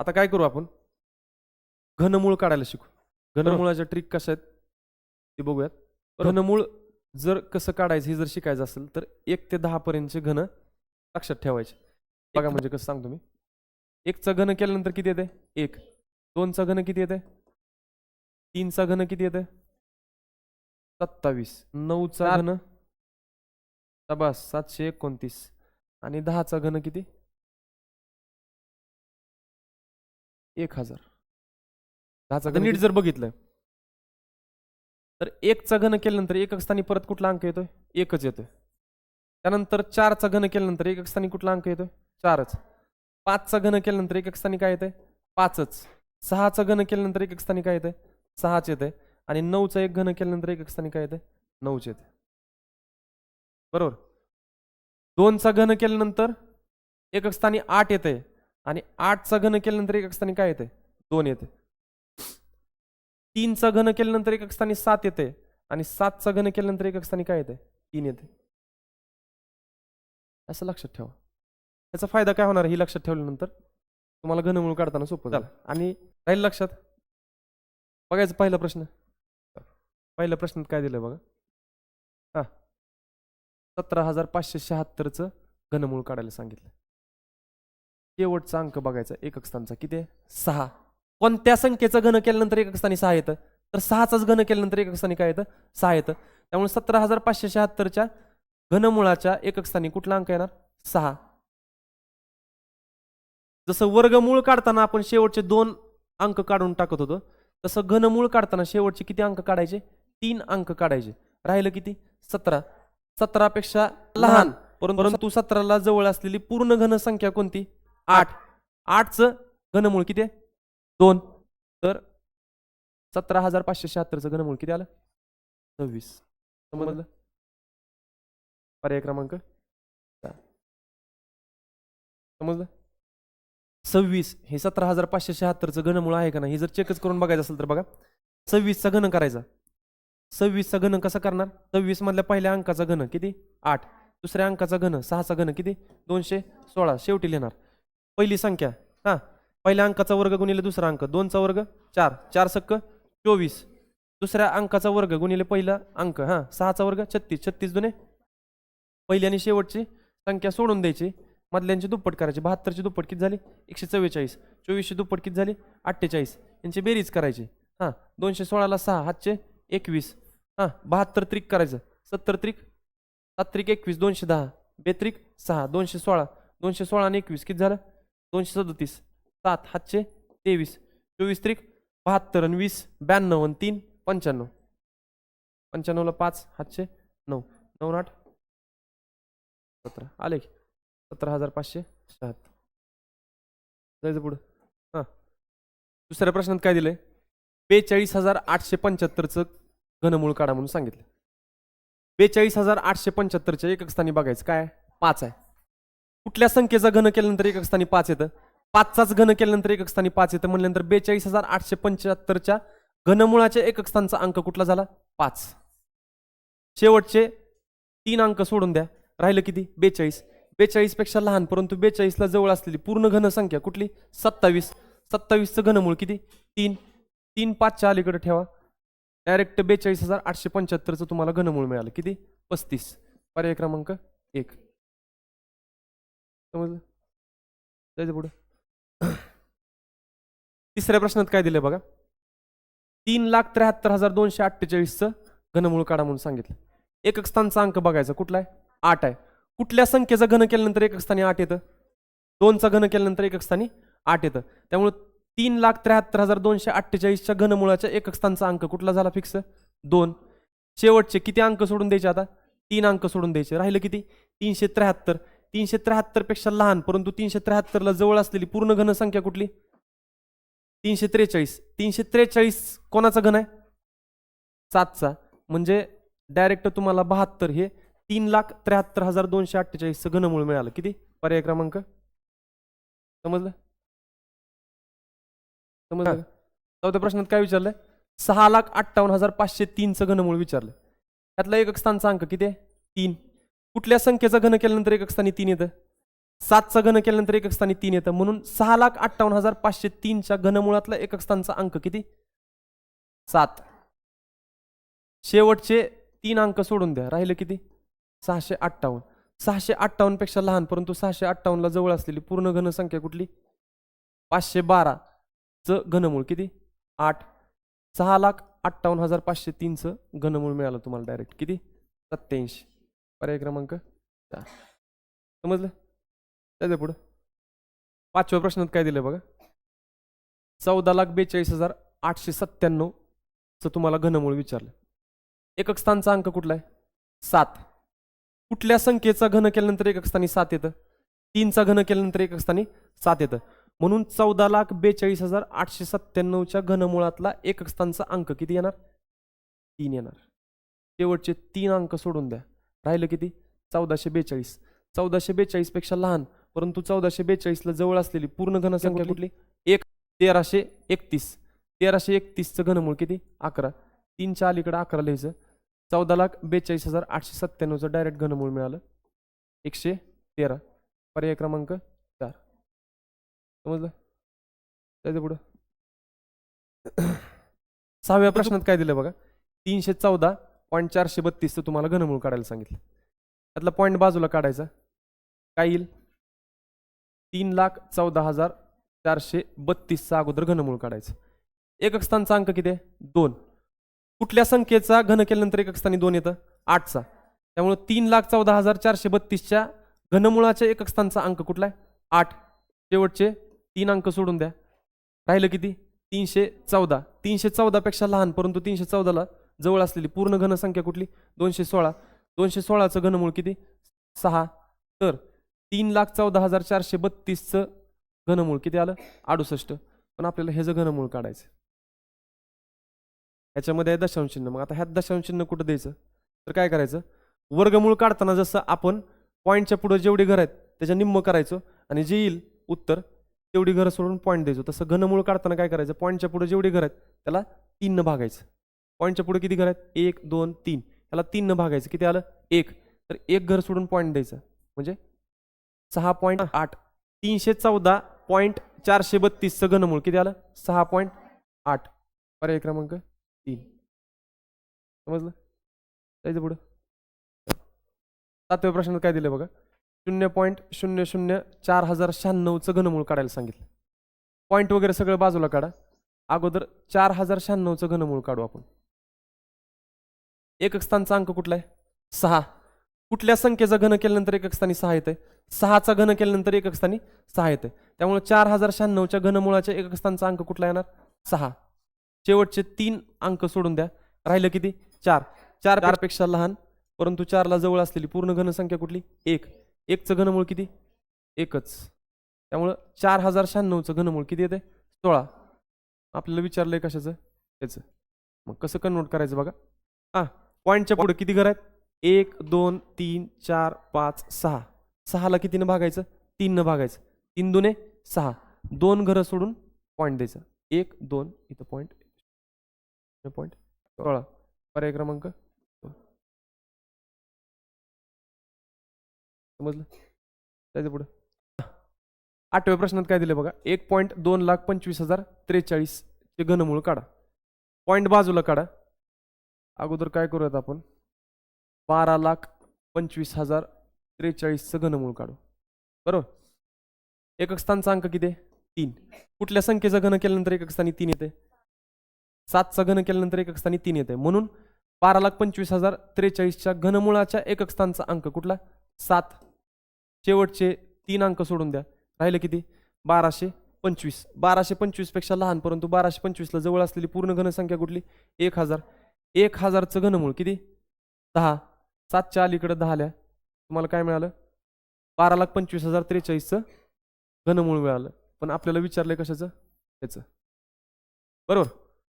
आता काय करू आपण? घनमूळ काढायला शिकू. घनमुळाच्या ट्रिक कशा आहेत ते बघूयात. घनमूळ जर कसं काढायचं हे जर शिकायचं असेल तर एक ते दहा पर्यंतचे घन लक्षात ठेवायचे. बघा म्हणजे कसं सांगतो मी. एकचा घन केल्यानंतर किती येते? एक. दोनचा घन किती येते? तीनचा घन किती येते? सत्तावीस. नऊचा घन? बस सातशे एकोणतीस. आणि दहाचा घन किती? एक हजार. नीट जर बघितलं. तर एकचा घन केल्यानंतर एकक स्थानी परत कुठला अंक येतोय? एकच येतोय. त्यानंतर चारचा घन केल्यानंतर एकक स्थानी कुठला अंक येतोय? चारच. पाचचा घन केल्यानंतर एकक स्थानी काय येतंय? पाचच. सहाचा घन केल्यानंतर एकक स्थानी काय येतंय? सहाच येते आणि नऊचा एक घन केल्यानंतर एकक स्थानी काय येते नऊच येते बरोबर? दोनचा घन केल्यानंतर एकक स्थानी आठ येते आणि आठचा घन केल्यानंतर एकक स्थानी काय येते? दोन येते. तीनचा घन केल्यानंतर एकक स्थानी सात येते. आणि सातचा घन केल्यानंतर एकक स्थानी काय येते? तीन येते. असं लक्षात ठेवा. त्याचा फायदा काय होणार हे लक्षात ठेवल्यानंतर तुम्हाला घनमूळ काढताना सोपं झालं. आणि राहील लक्षात. बघायचं पहिला प्रश्न. पहिल्या प्रश्नात काय दिलं बघा? हा. सतरा हजार पाचशे शहात्तरचं घनमूळ काढायला सांगितलं. शेवटचा अंक बघायचा एकक स्थानचा किती? आहे सहा कोणत्या संख्येचं घन केल्यानंतर एकक स्थानी सहा येतं. तर सहाचाच घन केल्यानंतर एकक स्थानी काय येतं? सहा येतं. त्यामुळे सतरा हजार पाचशे शहात्तरच्या घनमुळाच्या एकक स्थानी कुठला अंक येणार? सहा. जसं वर्गमूळ काढताना आपण शेवटचे दोन अंक काढून टाकत होतो तसं घनमूळ काढताना शेवटचे किती अंक काढायचे? तीन अंक काढायचे. राहिलं किती? सतरा. सतरापेक्षा लहान. परंतु परंतु सतराला जवळ असलेली पूर्ण घन संख्या कोणती? आठ. आठचं घनमूळ किती आहे? दोन. तर सतरा हजार पाचशे शहात्तरचं घनमूळ किती आलं? सव्वीस. समजलं? पर्याय क्रमांक. समजलं? सव्वीस हे सतरा हजार पाचशे शहात्तरचं घनमूळ आहे का नाही? हे जर चेकच करून बघायचं असेल तर बघा. सव्वीसचा घन करायचा. सव्वीसचा घन कसा करणार? सव्वीस मधल्या पहिल्या अंकाचा घन किती? आठ. दुसऱ्या अंकाचा घन सहाचा घन किती? दोनशे सोळा. शेवटी लिहिणार. पहिली संख्या हां. पहिल्या अंकाचा वर्ग गुणिले दुसरा अंक दोनचा वर्ग चार. चार सक्क चोवीस. दुसऱ्या अंकाचा वर्ग गुणिले पहिला अंक हां. सहाचा वर्ग छत्तीस. छत्तीस दुने. पहिली आणि शेवटची संख्या सोडून द्यायची. मधल्यांची दुप्पट करायची. बहात्तरची दुप्पट किती झाली? एकशे चव्वेचाळीस. चोवीसची दुप्पट किती झाली? अठ्ठेचाळीस. यांची बेरीज करायची. हां. दोनशे सोळाला सहा हातचे एकवीस. हां. बहात्तर त्रिक करायचं. सत्तर त्रिक. सात त्रिक एकवीस दोनशे दहा. बेत्रिक सहा दोनशे सोळा. दोनशे सोळा आणि एकवीस किती झालं? दोनशे सदतीस सात हातचे तेवीस चोवीस त्रिक बहात्तर आणि वीस ब्याण्णव आणि तीन पंच्याण्णव. पंच्याण्णवला पाच हातचे नऊ. नऊ आठ. सतरा. आले की? सतरा हजार पाचशे शहात्तर जायचं पुढं. हां. दुसऱ्या प्रश्नात काय दिलंय? बेचाळीस हजार आठशे पंच्याहत्तरचं घनमूळ काढा म्हणून सांगितलं. बेचाळीस हजार आठशे पंच्याहत्तरच्या एकक स्थानी बघायचं. काय? पाच आहे. कुठल्या संख्येचा घन केल्यानंतर एकक स्थानी पाच येतं? पाचचाच घन केल्यानंतर एकक स्थानी पाच येतं. म्हणल्यानंतर बेचाळीस हजार आठशे पंच्याहत्तरच्या घनमुळाच्या एकक स्थानचा अंक कुठला झाला? पाच. शेवटचे तीन अंक सोडून द्या. राहिलं किती? बेचाळीस. बेचाळीसपेक्षा लहान परंतु बेचाळीसला जवळ असलेली पूर्ण घनसंख्या कुठली? सत्तावीस. सत्तावीसचं घनमूळ किती? तीन. तीन पाचच्या अलीकडे ठेवा. डायरेक्ट बेचाळीस हजार आठशे पंच्याहत्तरचं तुम्हाला घनमूळ मिळालं. किती? पस्तीस. पर्याय क्रमांक एक. समजलं? जायचं पुढं. तिसऱ्या प्रश्नात काय दिलं बघा? तीन लाख त्र्याहत्तर हजार दोनशे अठ्ठेचाळीसचं घनमूळ काढा म्हणून सांगितलं. एकक स्थानचा अंक बघायचा. कुठला आहे? आठ आहे. कुठल्या संख्येचं घन केल्यानंतर एकक स्थानी आठ येतं? दोनचा घन केल्यानंतर एकक स्थानी आठ येतं. त्यामुळे तीन लाख त्र्याहत्तर हजार दोनशे अठ्ठेचाळीसच्या घनमुळाच्या एकक स्थानचा अंक कुठला झाला फिक्स? दोन. शेवटचे किती अंक सोडून द्यायचे आता? तीन अंक सोडून द्यायचे. राहिलं किती? तीनशे त्र्याहत्तर. तीनशे त्र्याहत्तरपेक्षा लहान परंतु तीनशे त्र्याहत्तरला जवळ असलेली पूर्ण घनसंख्या कुठली? तीनशे त्रेचाळीस. तीनशे त्रेचाळीस कोणाचा घन आहे? सातचा. म्हणजे डायरेक्ट तुम्हाला बहात्तर हे तीन लाख त्र्याहत्तर हजार दोनशे अठ्ठेचाळीसचं घनमूळ मिळालं. किती? पर्याय क्रमांक? समजलं? समजलं? का? चौथ्या प्रश्नात काय विचारलंय सहा लाख अठ्ठावन्न हजार पाचशे तीनचं घनमूळ विचारलं. त्यातला एकक स्थानचा अंक किती आहे? तीन. कुठल्या संख्येचा घन केल्यानंतर एकक स्थानी तीन येतं? सातचा घन केल्यानंतर एकक स्थानी तीन येतं. म्हणून सहा लाख अठ्ठावन्न हजार पाचशे तीनच्या घनमुळातला एकक स्थानचा अंक किती? सात. शेवटचे तीन अंक सोडून द्या. राहिलं किती? सहाशे अठ्ठावन्न. सहाशे अठ्ठावन्नपेक्षा लहान परंतु सहाशे अठ्ठावन्नला जवळ असलेली पूर्ण घनसंख्या कुठली? पाचशे बाराचं घनमूळ किती? आठ. सहा लाख अठ्ठावन्न हजार पाचशे तीनचं घनमूळ मिळालं तुम्हाला डायरेक्ट किती? सत्याऐंशी पर्याय क्रमांक चार समजलं? त्याच्या पुढं. पाचव्या प्रश्नात काय दिलं बघा. चौदा लाख बेचाळीस हजार आठशे सत्त्याण्णवचं तुम्हाला घनमूळ विचारलं. एकक स्थानचा अंक कुठला आहे? सात. कुठल्या संख्येचा घन केल्यानंतर एकक स्थानी सात येतं? तीनचा घन केल्यानंतर एकक स्थानी सात येतं. म्हणून चौदा लाख बेचाळीस हजार आठशे सत्त्याण्णवच्या घनमुळातला एकक स्थानचा अंक किती येणार? तीन येणार. शेवटचे तीन अंक सोडून द्या. राहिलं किती? चौदाशे बेचाळीस. चौदाशे बेचाळीसपेक्षा लहान परंतु चौदाशे बेचाळीसला जवळ असलेली पूर्ण घनसंख्या कुठली? एक तेराशे एकतीस. तेराशे एकतीसचं घनमूळ किती? अकरा. तीनच्या अलीकडं अकरा लिहायचं. चौदा लाख बेचाळीस हजार आठशे सत्त्याण्णवचं डायरेक्ट घनमूळ मिळालं. एकशे तेरा. पर्याय क्रमांक चार. समजलं? जायचं पुढं. सहाव्या प्रश्नात काय दिलं बघा? तीनशे चौदा पॉईंट चारशे बत्तीसचं तुम्हाला घनमूळ काढायला सांगितलं. त्यातला पॉईंट बाजूला काढायचा. काय येईल? तीन लाख चौदा हजार चारशे बत्तीसचा अगोदर घनमूळ काढायचं. एकक स्थानचा अंक किती आहे? दोन. कुठल्या संख्येचा घन केल्यानंतर एकक स्थानी दोन येतं? आठचा त्यामुळे तीन लाख चौदा हजार चारशे बत्तीसच्या घनमुळाच्या एकक स्थानचा अंक कुठला आहे? आठ. शेवटचे तीन अंक सोडून द्या. राहिलं किती? तीनशे चौदा. तीनशे चौदापेक्षा लहान परंतु तीनशे चौदाला जवळ असलेली पूर्ण घनसंख्या कुठली? दोनशे सोळा. दोनशे सोळाचं घनमूळ किती? सहा. तर तीन लाख चौदा हजार चारशे बत्तीसचं घनमूळ किती आलं? अडुसष्ट. पण आपल्याला ह्याचं घनमूळ काढायचं ह्याच्यामध्ये आहे दशांश चिन्ह मग आता ह्यात दशांश चिन्ह कुठं द्यायचं? तर काय करायचं? वर्गमूळ काढताना जसं आपण पॉईंटच्या पुढं जेवढी घर आहेत त्याच्या निम्म करायचो आणि जे येईल उत्तर तेवढी घरं सोडून पॉईंट द्यायचो. तसं घनमूळ काढताना काय करायचं? पॉईंटच्या पुढे जेवढी घर आहेत त्याला तीननं भागायचं. पॉईंटच्या पुढे किती घर आहेत? एक दोन तीन. त्याला तीननं भागायचं. किती आलं? एक. तर एक घर सोडून पॉईंट द्यायचं. म्हणजे सहा पॉईंट आठ. तीनशे चौदा पॉईंट चारशे बत्तीसचं घनमूळ. किती आलं? सहा पॉईंट आठ. पर्याय क्रमांक तीन. समजलं? जायचं पुढं. सातव्या प्रश्नात काय दिलं बघा? शून्य पॉईंट शून्य शून्य चार हजार शहाण्णवचं घनमूळ काढायला सांगितलं. पॉईंट वगैरे सगळं बाजूला काढा. अगोदर चार हजार शहाण्णवचं घनमूळ काढू आपण. एकक स्थानचा अंक कुठला आहे? सहा. कुठल्या संख्येचा घन केल्यानंतर एकक स्थानी सहा येते सहाचा घन केल्यानंतर एकक स्थानी सहा येते त्यामुळे चार हजार शहाण्णवच्या घनमुळाच्या एकक स्थानचा अंक कुठला येणार? सहा. शेवटचे तीन अंक सोडून द्या. राहिलं किती? चार. चार चारपेक्षा लहान परंतु चारला जवळ असलेली पूर्ण घनसंख्या कुठली? एक. एकचं घनमूळ किती? एकच. त्यामुळं चार हजार शहाण्णवचं घनमूळ किती येते सोळा. आपल्याला विचारलंय कशाचं? त्याचं मग कसं कन्वर्ट करायचं बघा? हां. पॉईंटच्या पुढे किती घर आहेत? एक दोन तीन चार पाच सहा. सहाला कितीनं भागायचं? तीननं भागायचं. तीन दुने सहा. दोन घरं सोडून पॉईंट द्यायचं. एक दोन इथं पॉईंट पॉईंट सोळा. पर्याय क्रमांक समजलं? त्याच्या पुढं. आठव्या प्रश्नात काय दिलं बघा? एक पॉईंट दोन लाख पंचवीस हजार त्रेचाळीसचे घनमूळ काढा. पॉईंट बाजूला काढा. अगोदर काय करूयात आपण? बारा लाख पंचवीस हजार त्रेचाळीसचं घनमूळ काढू. बरोबर? एकक स्थानचा अंक किती तीन. कुठल्या संख्येचा घन केल्यानंतर एकक स्थानी तीन येते? सातचा घन केल्यानंतर एकक स्थानी तीन येते. म्हणून बारा लाख पंचवीस हजार त्रेचाळीसच्या घनमुळाच्या एकक स्थानचा अंक कुठला? सात. शेवटचे तीन अंक सोडून द्या. राहिलं किती? बाराशे पंचवीस. बाराशे पंचवीसपेक्षा लहान परंतु बाराशे पंचवीसला जवळ असलेली पूर्ण घनसंख्या कुठली? एक हजार. एक हजारचं घनमूळ किती? दहा. सातच्या अलीकडं दहा आल्या. तुम्हाला काय मिळालं? बारा लाख पंचवीस हजार त्रेचाळीसचं घनमूळ मिळालं. पण आपल्याला विचारलं कशाचं? त्याचं बरोबर?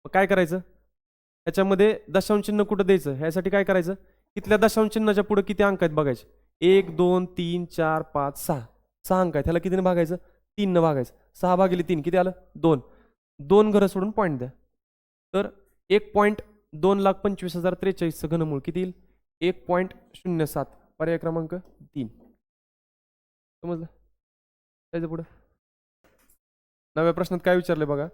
मग काय करायचं? ह्याच्यामध्ये दशांश चिन्ह कुठं द्यायचं? ह्यासाठी काय करायचं? इथल्या दशांश चिन्हाच्या पुढे किती अंक आहेत बघायचे? एक दोन तीन चार पाच सहा. सहा अंक आहेत. ह्याला कितीनं भागायचं? तीननं भागायचं. सहा भागिले तीन किती आलं? दोन. दोन घरं सोडून पॉईंट द्या. तर एक पॉईंट दोन लाख पंचवीस हजार त्रेचाळीसचं घनमूळ. किती येईल? एक पॉईंट शून्य सात. पर्याय क्रमांक तीन. समजलं? त्याच्या पुढं. नव्या प्रश्नात काय विचारलं बघा?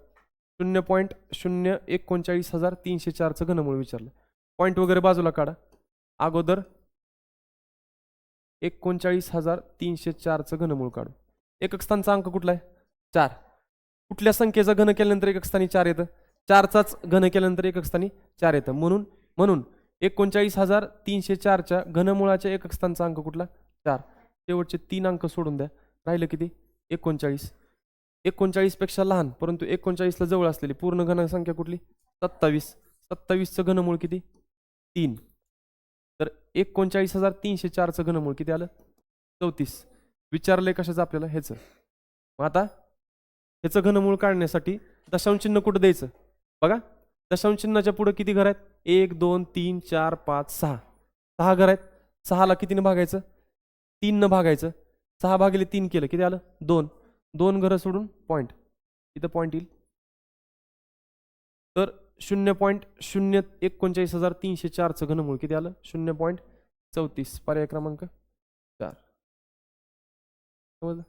शून्य पॉईंट शून्य एकोणचाळीस हजार तीनशे चारचं घनमूळ विचारलं. पॉईंट वगैरे बाजूला काढा. अगोदर एकोणचाळीस हजार तीनशे चारचं घनमूळ काढू. एकक स्थानचा अंक कुठला आहे? चार. कुठल्या संख्येचा घन केल्यानंतर एकक स्थानी चार येतं? चारचाच घन केल्यानंतर एकक स्थानी चार येतं. म्हणून म्हणून एकोणचाळीस हजार तीनशे चारच्या घनमुळाच्या एकक स्थानचा अंक कुठला? चार. शेवटचे तीन अंक सोडून द्या. राहिलं किती? एकोणचाळीस. एकोणचाळीसपेक्षा लहान परंतु एकोणचाळीसला जवळ असलेली पूर्ण घनसंख्या कुठली? सत्तावीस. सत्तावीसचं घनमूळ किती? तीन. तर एकोणचाळीस हजार तीनशे चारचं घनमूळ किती आलं? चौतीस. विचारलंय कशाचं आपल्याला? ह्याचं. मग आता ह्याचं घनमूळ काढण्यासाठी दशांश चिन्ह कुठं द्यायचं? बघा दशांश चिन्हाच्या पुढं किती घर आहेत? एक दोन तीन चार पाच सहा. सहा घर आहेत. सहाला कितीनं भागायचं? तीननं भागायचं. सहा भागिले तीन केलं किती आलं? दोन. दोन घरं सोडून पॉईंट इथं पॉईंट येईल. तर शून्य पॉईंट शून्य एकोणचाळीस हजार तीनशे चारचं घनमूळ किती आलं? शून्य पॉईंट चौतीस. पर्याय क्रमांक चार. समजलं?